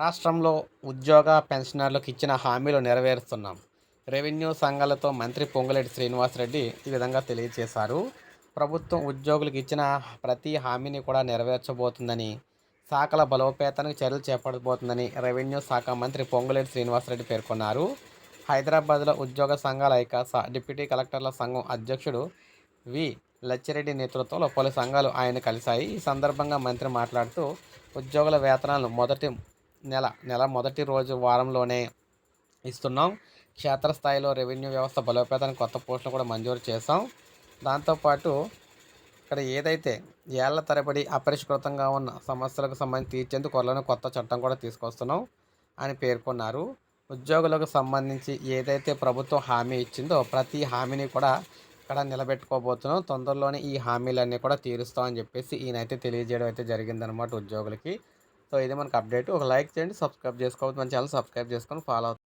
రాష్ట్రంలో ఉద్యోగ పెన్షనర్లకు ఇచ్చిన హామీలు నెరవేరుస్తున్నాం. రెవెన్యూ సంఘాలతో మంత్రి పొంగులేటి శ్రీనివాసరెడ్డి ఈ విధంగా తెలియజేశారు. ప్రభుత్వం ఉద్యోగులకు ఇచ్చిన ప్రతి హామీని కూడా నెరవేర్చబోతుందని శాఖల బలోపేతానికి చర్యలు చేపట్టబోతుందని రెవెన్యూ శాఖ మంత్రి పొంగులేటి శ్రీనివాసరెడ్డి పేర్కొన్నారు. హైదరాబాద్లో ఉద్యోగ సంఘాల ఐకాస డిప్యూటీ కలెక్టర్ల సంఘం అధ్యక్షుడు వి. లచ్చిరెడ్డి నేతృత్వంలో పలు సంఘాలు ఆయన కలిశాయి. ఈ సందర్భంగా మంత్రి మాట్లాడుతూ ఉద్యోగుల వేతనాలను మొదటి నెల నెల మొదటి రోజు వారంలోనే ఇస్తున్నాం. క్షేత్రస్థాయిలో రెవెన్యూ వ్యవస్థ బలోపేతానికి కొత్త పోస్టులు కూడా మంజూరు చేశాం. దాంతోపాటు ఇక్కడ ఏదైతే ఏళ్ళ తరబడి అపరిష్కృతంగా ఉన్న సమస్యలకు సంబంధించి తీర్చేందుకు త్వరలోనే కొత్త చట్టం కూడా తీసుకొస్తున్నాం అని పేర్కొన్నారు. ఉద్యోగులకు సంబంధించి ఏదైతే ప్రభుత్వం హామీ ఇచ్చిందో ప్రతి హామీని కూడా ఇక్కడ నిలబెట్టుకోబోతున్నాం. తొందరలోనే ఈ హామీలన్నీ కూడా తీరుస్తామని చెప్పేసి ఈయనైతే తెలియజేయడం అయితే జరిగిందనమాట ఉద్యోగులకి. సో ఇది మనకు అప్డేట్. ఒక లైక్ చేయండి సబ్స్క్రైబ్ చేసుకోవద్దు. మన ఛానల్ సబ్స్క్రైబ్ చేసుకొని ఫాలో అవుతుంది